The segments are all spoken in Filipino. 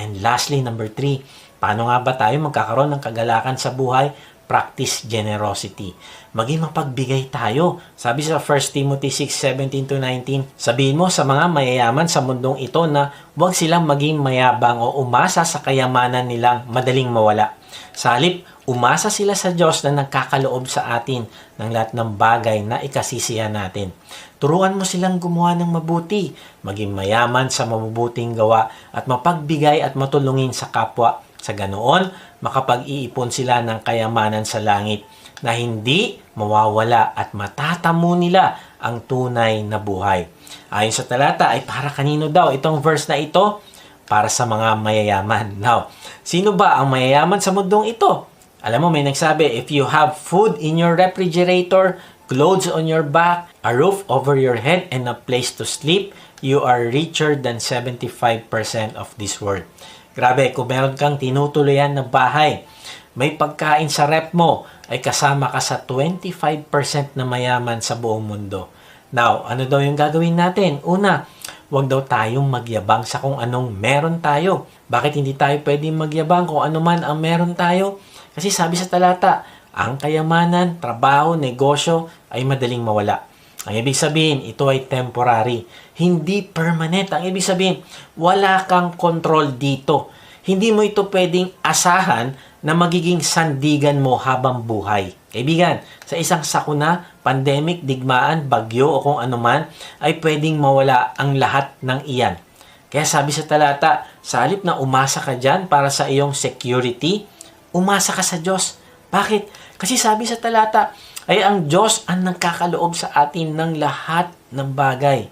And lastly, number three, paano nga ba tayo magkakaroon ng kagalakan sa buhay? Practice generosity. Maging mapagbigay tayo. Sabi sa 1 Timothy 6:17 to 19, sabihin mo sa mga mayayaman sa mundong ito na huwag silang maging mayabang o umasa sa kayamanan nilang madaling mawala. Sa halip, umasa sila sa Diyos na nagkakaloob sa atin ng lahat ng bagay na ikasisihan natin. Turuan mo silang gumawa ng mabuti, maging mayaman sa mabubuting gawa at mapagbigay at matulungin sa kapwa. Sa ganoon, makapag-iipon sila ng kayamanan sa langit na hindi mawawala at matatamo nila ang tunay na buhay. Ayon sa talata ay para kanino daw itong verse na ito? Para sa mga mayayaman. Now, sino ba ang mayayaman sa mundong ito? Alam mo, may nagsabi, if you have food in your refrigerator, clothes on your back, a roof over your head, and a place to sleep, you are richer than 75% of this world. Grabe, kung meron kang tinutuloyan na bahay, may pagkain sa rep mo, ay kasama ka sa 25% na mayaman sa buong mundo. Now, ano daw yung gagawin natin? Una, huwag daw tayong magyabang sa kung anong meron tayo. Bakit hindi tayo pwedeng magyabang kung ano man ang meron tayo? Kasi sabi sa talata, ang kayamanan, trabaho, negosyo ay madaling mawala. Ang ibig sabihin, ito ay temporary. Hindi permanent. Ang ibig sabihin, wala kang control dito. Hindi mo ito pwedeng asahan na magiging sandigan mo habang buhay. Kaibigan, sa isang sakuna, pandemic, digmaan, bagyo o kung anuman, ay pwedeng mawala ang lahat ng iyan. Kaya sabi sa talata, sa halip na umasa ka dyan para sa iyong security, umasa ka sa Diyos. Bakit? Kasi sabi sa talata, ay ang Diyos ang nagkakaloob sa atin ng lahat ng bagay.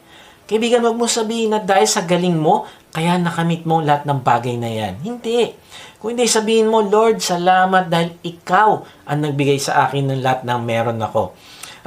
Kaibigan, wag mo sabihin na dahil sa galing mo, kaya nakamit mo lahat ng bagay na yan. Hindi. Kung hindi sabihin mo, Lord, salamat dahil ikaw ang nagbigay sa akin ng lahat ng meron ako.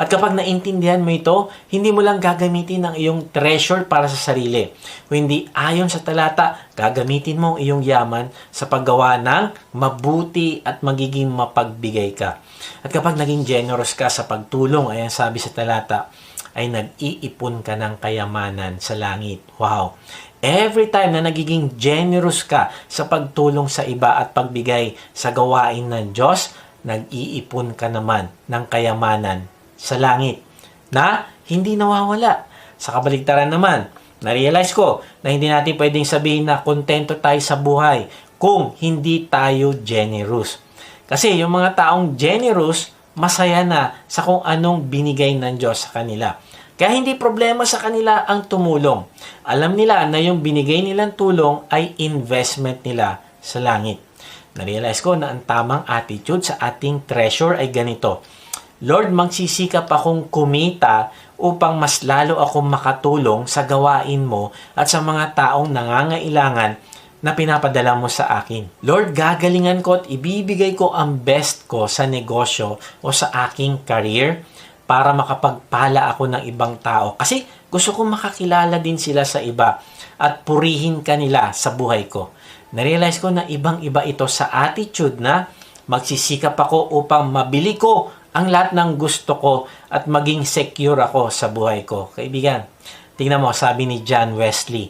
At kapag naintindihan mo ito, hindi mo lang gagamitin ang iyong treasure para sa sarili. Kung hindi ayon sa talata, gagamitin mo ang iyong yaman sa paggawa ng mabuti at magiging mapagbigay ka. At kapag naging generous ka sa pagtulong, ayan sabi sa talata, ay nag-iipon ka ng kayamanan sa langit. Wow! Every time na nagiging generous ka sa pagtulong sa iba at pagbigay sa gawain ng Diyos, nag-iipon ka naman ng kayamanan sa langit na hindi nawawala. Sa kabaligtaran naman, na-realize ko na hindi natin pwedeng sabihin na kontento tayo sa buhay kung hindi tayo generous. Kasi yung mga taong generous, masaya na sa kung anong binigay ng Diyos sa kanila. Kaya hindi problema sa kanila ang tumulong. Alam nila na yung binigay nilang tulong ay investment nila sa langit. Na-realize ko na ang tamang attitude sa ating treasure ay ganito. Lord, magsisikap akong kumita upang mas lalo akong makatulong sa gawain mo at sa mga taong nangangailangan na pinapadala mo sa akin. Lord, gagalingan ko at ibibigay ko ang best ko sa negosyo o sa aking career para makapagpala ako ng ibang tao. Kasi gusto kong makakilala din sila sa iba at purihin kanila sa buhay ko. Narealize ko na ibang-iba ito sa attitude na magsisikap ako upang mabili ko ang lahat ng gusto ko at maging secure ako sa buhay ko. Kaibigan, tingnan mo, sabi ni John Wesley,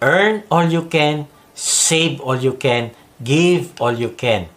Earn all you can, save all you can, give all you can.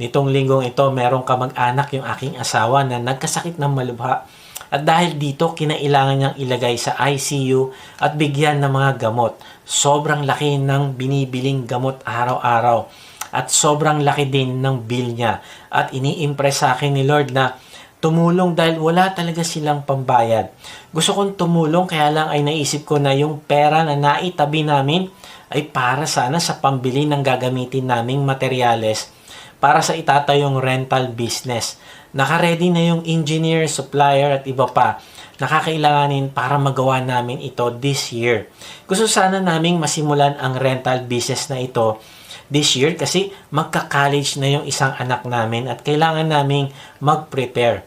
Nitong linggong ito, meron ka mag-anak yung aking asawa na nagkasakit ng malubha. At dahil dito, kinailangan niyang ilagay sa ICU at bigyan ng mga gamot. Sobrang laki ng binibiling gamot araw-araw. At sobrang laki din ng bill niya. At ini-impress sa akin ni Lord na tumulong dahil wala talaga silang pambayad. Gusto kong tumulong kaya lang ay naisip ko na yung pera na naitabi namin ay para sana sa pambili ng gagamitin naming materyales para sa itatayong rental business. Nakaready na yung engineer, supplier at iba pa nakakailanganin para magawa namin ito this year. Gusto sana naming masimulan ang rental business na ito this year kasi magka-college na yung isang anak namin at kailangan naming mag-prepare.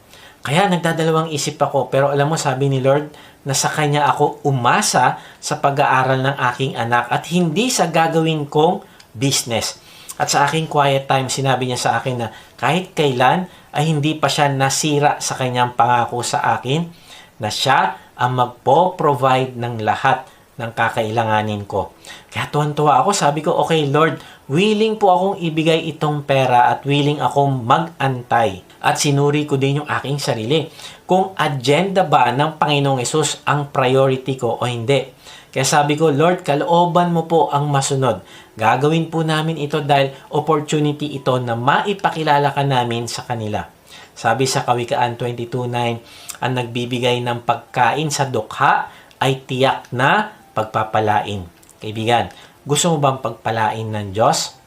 Kaya nagdadalawang isip ako pero alam mo sabi ni Lord na sa Kanya ako umasa sa pag-aaral ng aking anak at hindi sa gagawin kong business. At sa aking quiet time, sinabi niya sa akin na kahit kailan ay hindi pa siya nasira sa kanyang pangako sa akin na siya ang magpo-provide ng lahat ng kakailanganin ko. Kaya tuwan-tuwa ako, sabi ko, okay Lord, willing po akong ibigay itong pera at willing akong mag-antay. At sinuri ko din yung aking sarili. Kung agenda ba ng Panginoong Yesus ang priority ko o hindi. Kaya sabi ko, Lord, kalooban mo po ang masunod. Gagawin po namin ito dahil opportunity ito na maipakilala ka namin sa kanila. Sabi sa Kawikaan 22.9, ang nagbibigay ng pagkain sa dukha ay tiyak na pagpapalain. Kaibigan, gusto mo bang pagpalain ng Diyos?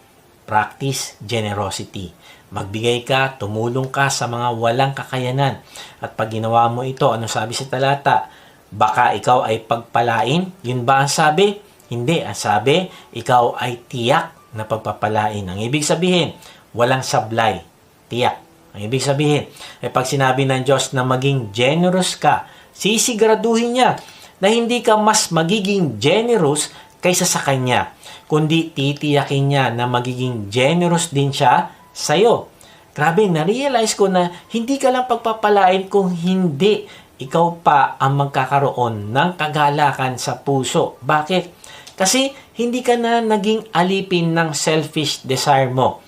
Practice generosity. Magbigay ka, tumulong ka sa mga walang kakayanan. At pag ginawa mo ito, ano sabi sa talata? Baka ikaw ay pagpalain? Yun ba ang sabi? Hindi. Ang sabi, ikaw ay tiyak na pagpapalain. Ang ibig sabihin, walang sablay. Tiyak. Ang ibig sabihin, ay pag sinabi ng Diyos na maging generous ka, sisiguraduhin niya na hindi ka mas magiging generous kaysa sa Kanya, kundi titiyakin niya na magiging generous din siya sa'yo. Grabe, na-realize ko na hindi ka lang pagpapalain kung hindi ikaw pa ang magkakaroon ng kagalakan sa puso. Bakit? Kasi hindi ka na naging alipin ng selfish desire mo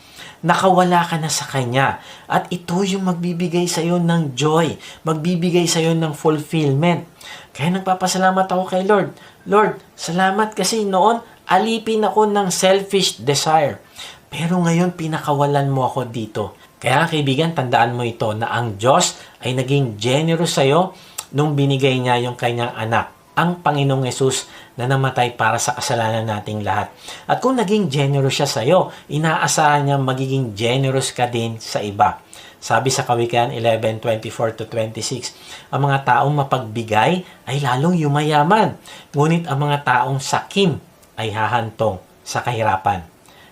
nakawala ka na sa Kanya. At ito yung magbibigay sa iyo ng joy, magbibigay sa iyo ng fulfillment. Kaya nagpapasalamat ako kay Lord. Lord, salamat kasi noon alipin ako ng selfish desire. Pero ngayon pinakawalan mo ako dito. Kaya kaibigan, tandaan mo ito na ang Diyos ay naging generous sa iyo nung binigay niya yung kanyang anak ang Panginoong Yesus na namatay para sa kasalanan nating lahat. At kung naging generous siya sa iyo, inaasahan niya magiging generous ka din sa iba. Sabi sa Kawikaan 11:24 to 26, ang mga taong mapagbigay ay lalong yumayaman, ngunit ang mga taong sakim ay hahantong sa kahirapan.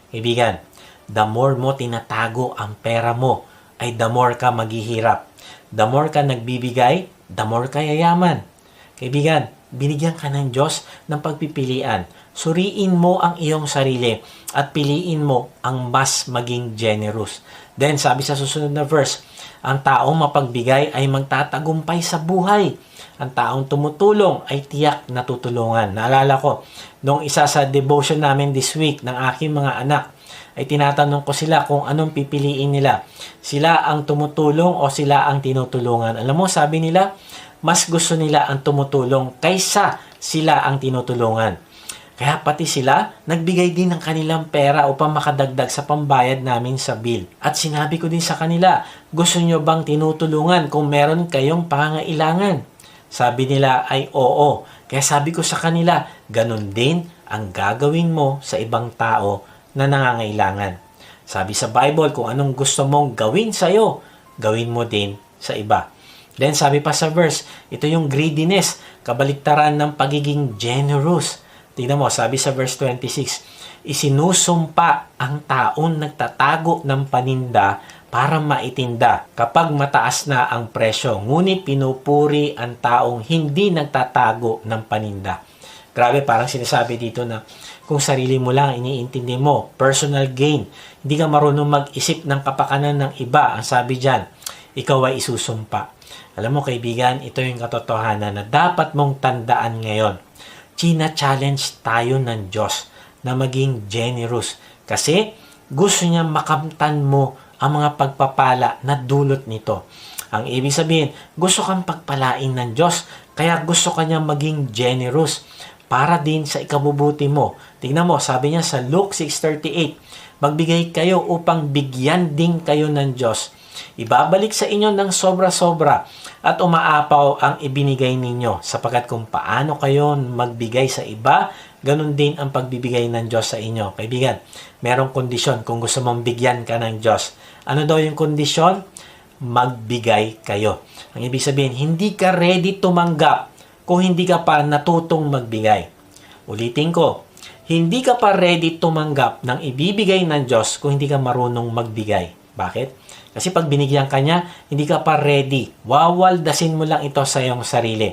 Kaibigan, the more mo tinatago ang pera mo, ay the more ka maghihirap. The more ka nagbibigay, the more ka yayaman. Kaibigan, binigyan ka ng Diyos ng pagpipilian. Suriin mo ang iyong sarili at piliin mo ang mas maging generous. Then, sabi sa susunod na verse, ang taong mapagbigay ay magtatagumpay sa buhay. Ang taong tumutulong ay tiyak na tutulungan. Naalala ko, nung isa sa devotion namin this week ng aking mga anak, ay tinatanong ko sila kung anong pipiliin nila. Sila ang tumutulong o sila ang tinutulungan. Alam mo, sabi nila, mas gusto nila ang tumutulong kaysa sila ang tinutulungan. Kaya pati sila, nagbigay din ng kanilang pera upang makadagdag sa pambayad namin sa bill. At sinabi ko din sa kanila, gusto nyo bang tinutulungan kung meron kayong pangailangan? Sabi nila ay oo. Kaya sabi ko sa kanila, ganun din ang gagawin mo sa ibang tao na nangangailangan. Sabi sa Bible, kung anong gusto mong gawin sa'yo, gawin mo din sa iba. Then sabi pa sa verse, ito yung greediness, kabaliktaran ng pagiging generous. Tingnan mo, sabi sa verse 26, isinusumpa ang taon nagtatago ng paninda para maitinda kapag mataas na ang presyo. Ngunit pinupuri ang taong hindi nagtatago ng paninda. Grabe, parang sinasabi dito na kung sarili mo lang iniintindi mo, personal gain, hindi ka marunong mag-isip ng kapakanan ng iba, ang sabi dyan, ikaw ay isusumpa. Alam mo kaibigan, ito yung katotohanan na dapat mong tandaan ngayon. China challenge tayo ng Diyos na maging generous kasi gusto niya makamtan mo ang mga pagpapala na dulot nito. Ang ibig sabihin, gusto kang pagpalain ng Diyos, kaya gusto kanya maging generous para din sa ikabubuti mo. Tingnan mo, sabi niya sa Luke 6.38, Magbigay kayo upang bigyan din kayo ng Diyos. Ibabalik sa inyo ng sobra-sobra at umaapaw ang ibinigay ninyo sapagkat kung paano kayo magbigay sa iba, ganun din ang pagbibigay ng Diyos sa inyo. Kaibigan, merong kondisyon kung gusto mong bigyan ka ng Diyos. Ano daw yung kondisyon? Magbigay kayo. Ang ibig sabihin, hindi ka ready tumanggap kung hindi ka pa natutong magbigay. Ulitin ko, hindi ka pa ready tumanggap ng ibibigay ng Diyos kung hindi ka marunong magbigay. Bakit? Kasi pag binigyan ka niya, hindi ka pa ready. Wawaldasin mo lang ito sa iyong sarili.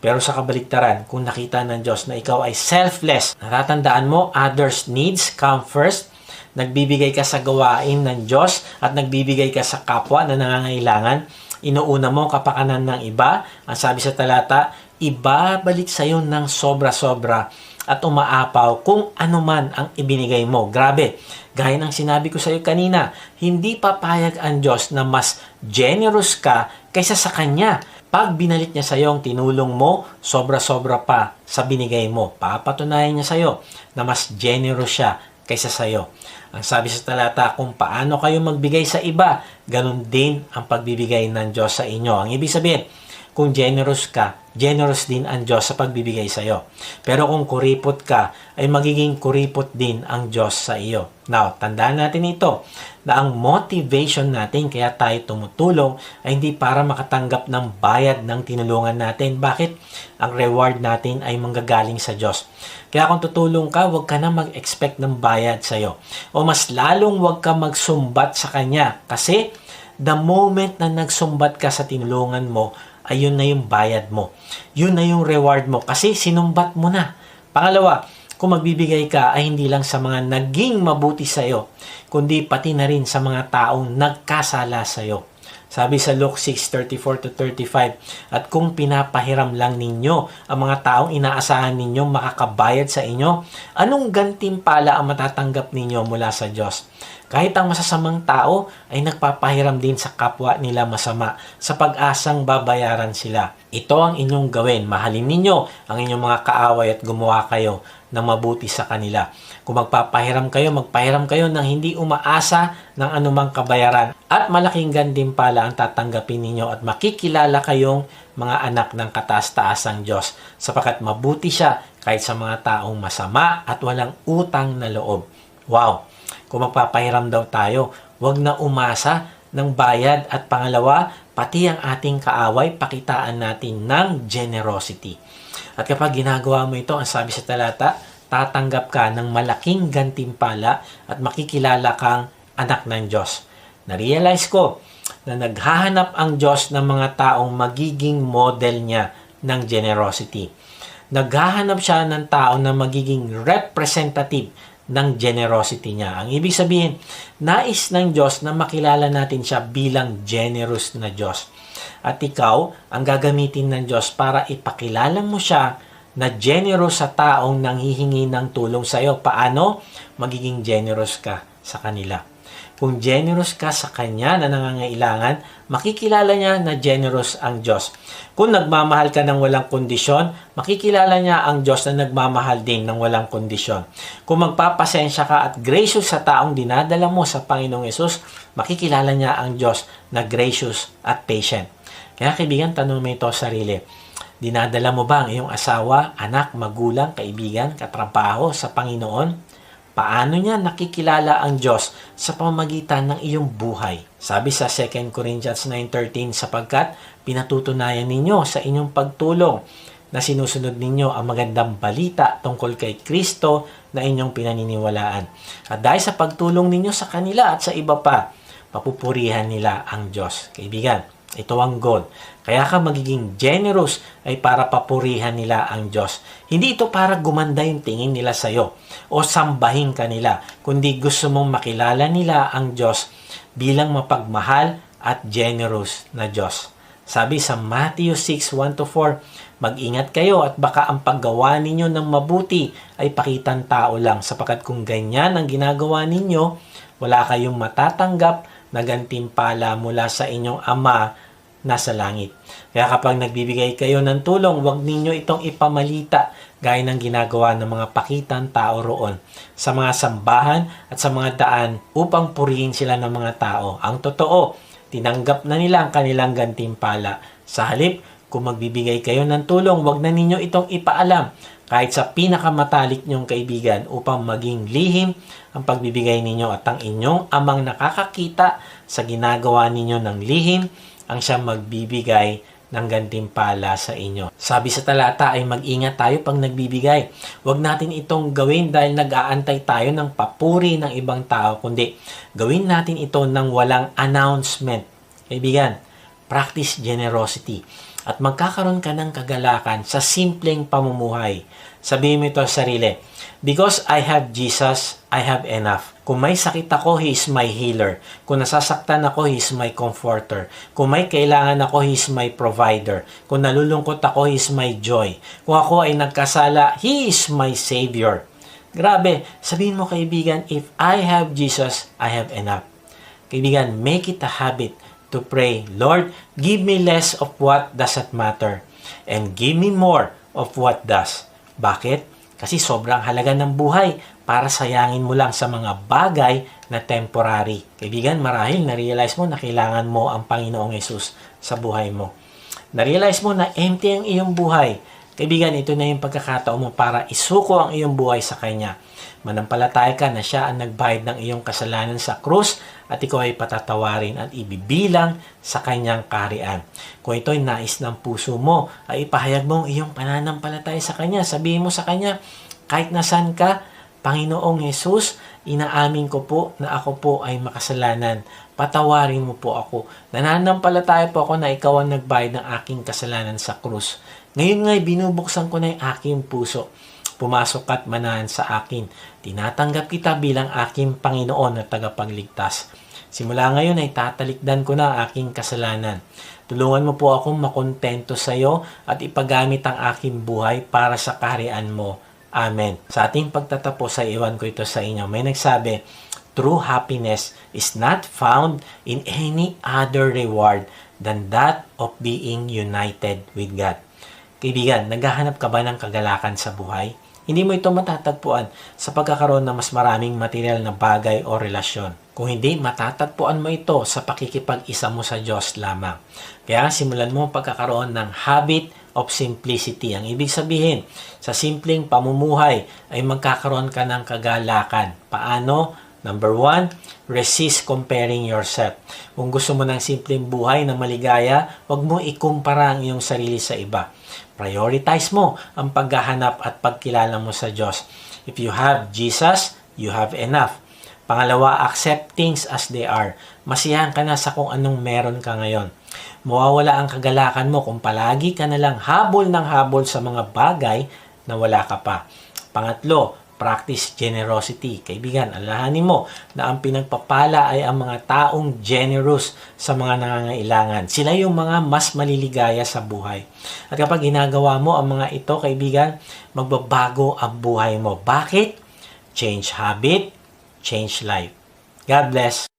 Pero sa kabaliktaran, kung nakita ng Diyos na ikaw ay selfless, natatandaan mo, others' needs come first, nagbibigay ka sa gawain ng Diyos at nagbibigay ka sa kapwa na nangangailangan, inuuna mo kapakanan ng iba, ang sabi sa talata, ibabalik sa iyo ng sobra-sobra at umaapaw kung ano man ang ibinigay mo. Grabe, gaya ng sinabi ko sa iyo kanina, hindi papayag ang Diyos na mas generous ka kaysa sa Kanya. Pag binalik niya sa iyo ang tinulong mo, sobra-sobra pa sa binigay mo. Papatunayan niya sa iyo na mas generous siya kaysa sa iyo. Ang sabi sa talata, kung paano kayo magbigay sa iba, ganun din ang pagbibigay ng Diyos sa inyo. Ang ibig sabihin, kung generous ka, generous din ang Diyos sa pagbibigay sa iyo. Pero kung kuripot ka, ay magiging kuripot din ang Diyos sa iyo. Now, tandaan natin ito, na ang motivation natin kaya tayo tumutulong ay hindi para makatanggap ng bayad ng tinulungan natin. Bakit? Ang reward natin ay manggagaling sa Diyos. Kaya kung tutulong ka, huwag ka na mag-expect ng bayad sa iyo. O mas lalong huwag ka magsumbat sa Kanya. Kasi, the moment na nagsumbat ka sa tinulungan mo, ayun na yung bayad mo. Yun na yung reward mo kasi sinumbat mo na. Pangalawa, kung magbibigay ka ay hindi lang sa mga naging mabuti sa iyo, kundi pati na rin sa mga taong nagkasala sa iyo. Sabi sa Luke 6:34 to 35, at kung pinapahiram lang ninyo ang mga taong inaasahan ninyo makakabayad sa inyo, anong gantimpala ang matatanggap ninyo mula sa Diyos? Kahit ang masasamang tao ay nagpapahiram din sa kapwa nila masama sa pag-asang babayaran sila. Ito ang inyong gawin. Mahalin ninyo ang inyong mga kaaway at gumawa kayo ng mabuti sa kanila. Kung magpapahiram kayo, magpahiram kayo ng hindi umaasa ng anumang kabayaran at malaking gantimpala ang tatanggapin ninyo at makikilala kayong mga anak ng kataas-taasang Diyos sapagkat mabuti siya kahit sa mga taong masama at walang utang na loob. Wow! Kung magpapahiram daw tayo, wag na umasa ng bayad at pangalawa, pati ang ating kaaway, pakitaan natin ng generosity. At kapag ginagawa mo ito, ang sabi sa talata, tatanggap ka ng malaking gantimpala at makikilala kang anak ng Diyos. Na-realize ko na naghahanap ang Diyos ng mga taong magiging model niya ng generosity. Naghahanap siya ng tao na magiging representative ng generosity niya. Ang ibig sabihin, nais ng Diyos na makilala natin siya bilang generous na Diyos. At ikaw, ang gagamitin ng Diyos para ipakilala mo siya na generous sa taong nanghihingi ng tulong sa iyo. Paano? Magiging generous ka sa kanila. Kung generous ka sa Kanya na nangangailangan, makikilala niya na generous ang Diyos. Kung nagmamahal ka ng walang kondisyon, makikilala niya ang Diyos na nagmamahal din ng walang kondisyon. Kung magpapasensya ka at gracious sa taong dinadala mo sa Panginoong Yesus, makikilala niya ang Diyos na gracious at patient. Kaya kaibigan, tanong mo ito sa sarili. Dinadala mo ba ang iyong asawa, anak, magulang, kaibigan, katrabaho sa Panginoon? Paano niya nakikilala ang Diyos sa pamamagitan ng iyong buhay? Sabi sa 2 Corinthians 9.13, sapagkat pinatutunayan ninyo sa inyong pagtulong na sinusunod ninyo ang magandang balita tungkol kay Kristo na inyong pinaniniwalaan. At dahil sa pagtulong ninyo sa kanila at sa iba pa, papupurihan nila ang Diyos. Kaibigan, ito ang goal. Kaya ka magiging generous ay para papurihan nila ang Diyos. Hindi ito para gumanda yung tingin nila sa iyo o sambahin ka nila, kundi gusto mong makilala nila ang Diyos bilang mapagmahal at generous na Diyos. Sabi sa Matthew 6, 1-4, Mag-ingat kayo at baka ang paggawa ninyo ng mabuti ay pakitang tao lang sapagkat kung ganyan ang ginagawa ninyo, wala kayong matatanggap na gantimpala mula sa inyong Ama nasa langit. Kaya kapag nagbibigay kayo ng tulong, huwag ninyo itong ipamalita gaya ng ginagawa ng mga pakitang tao roon sa mga sambahan at sa mga daan upang purihin sila ng mga tao. Ang totoo, tinanggap na nila ang kanilang gantimpala. Sa halip, kung magbibigay kayo ng tulong, huwag na ninyo itong ipaalam kahit sa pinakamatalik nyong kaibigan upang maging lihim ang pagbibigay ninyo at ang inyong amang nakakakita sa ginagawa ninyo ng lihim ang siyang magbibigay ng gantimpala sa inyo. Sabi sa talata ay mag-ingat tayo pag nagbibigay. Huwag natin itong gawin dahil nag-aantay tayo ng papuri ng ibang tao, kundi gawin natin ito ng walang announcement. Kaibigan, practice generosity at magkakaroon ka ng kagalakan sa simpleng pamumuhay. Sabihin mo ito sa sarili, Because I have Jesus, I have enough. Kung may sakit ako, He is my healer. Kung nasasaktan ako, He is my comforter. Kung may kailangan ako, He is my provider. Kung nalulungkot ako, He is my joy. Kung ako ay nagkasala, He is my Savior. Grabe, sabihin mo kaibigan, if I have Jesus, I have enough. Kaibigan, make it a habit to pray, Lord, give me less of what doesn't matter and give me more of what does. Bakit? Kasi sobrang halaga ng buhay para sayangin mo lang sa mga bagay na temporary. Kaibigan, marahil na-realize mo na kailangan mo ang Panginoong Yesus sa buhay mo. Na-realize mo na empty ang iyong buhay. Kaibigan, ito na yung pagkakataon mo para isuko ang iyong buhay sa Kanya. Manampalataya ka na siya ang nagbayad ng iyong kasalanan sa krus at ikaw ay patatawarin at ibibilang sa kanyang kaharian. Kung ito'y nais ng puso mo, ay ipahayag mo ang iyong pananampalataya sa kanya. Sabihin mo sa kanya, kahit nasan ka, Panginoong Yesus, inaamin ko po na ako po ay makasalanan. Patawarin mo po ako. Nananampalataya po ako na ikaw ang nagbayad ng aking kasalanan sa krus. Ngayon nga'y binubuksan ko na yung aking puso pumasok at manahan sa akin. Tinatanggap kita bilang aking Panginoon at tagapagligtas. Simula ngayon ay tatalikdan ko na aking kasalanan. Tulungan mo po akong makontento sa iyo at ipagamit ang aking buhay para sa kaharian mo. Amen. Sa ating pagtatapos ay iwan ko ito sa inyo. May nagsabi, True happiness is not found in any other reward than that of being united with God. Kaibigan, naghahanap ka ba ng kagalakan sa buhay? Hindi mo ito matatagpuan sa pagkakaroon ng mas maraming material na bagay o relasyon. Kung hindi, matatagpuan mo ito sa pakikipag-isa mo sa Diyos lamang. Kaya simulan mo pagkakaroon ng habit of simplicity. Ang ibig sabihin, sa simpleng pamumuhay ay magkakaroon ka ng kagalakan. Paano? Number one, resist comparing yourself. Kung gusto mo ng simpleng buhay na maligaya, huwag mo ikumpara ang iyong sarili sa iba. Prioritize mo ang paghahanap at pagkilala mo sa Diyos. If you have Jesus, you have enough. Pangalawa, accept things as they are. Masiyahan ka na sa kung anong meron ka ngayon. Mawawala ang kagalakan mo kung palagi ka na lang habol ng habol sa mga bagay na wala ka pa. Pangatlo, practice generosity. Kaibigan, alalahanin mo na ang pinagpapala ay ang mga taong generous sa mga nangangailangan. Sila yung mga mas maliligaya sa buhay. At kapag ginagawa mo ang mga ito, kaibigan, magbabago ang buhay mo. Bakit? Change habit, change life. God bless.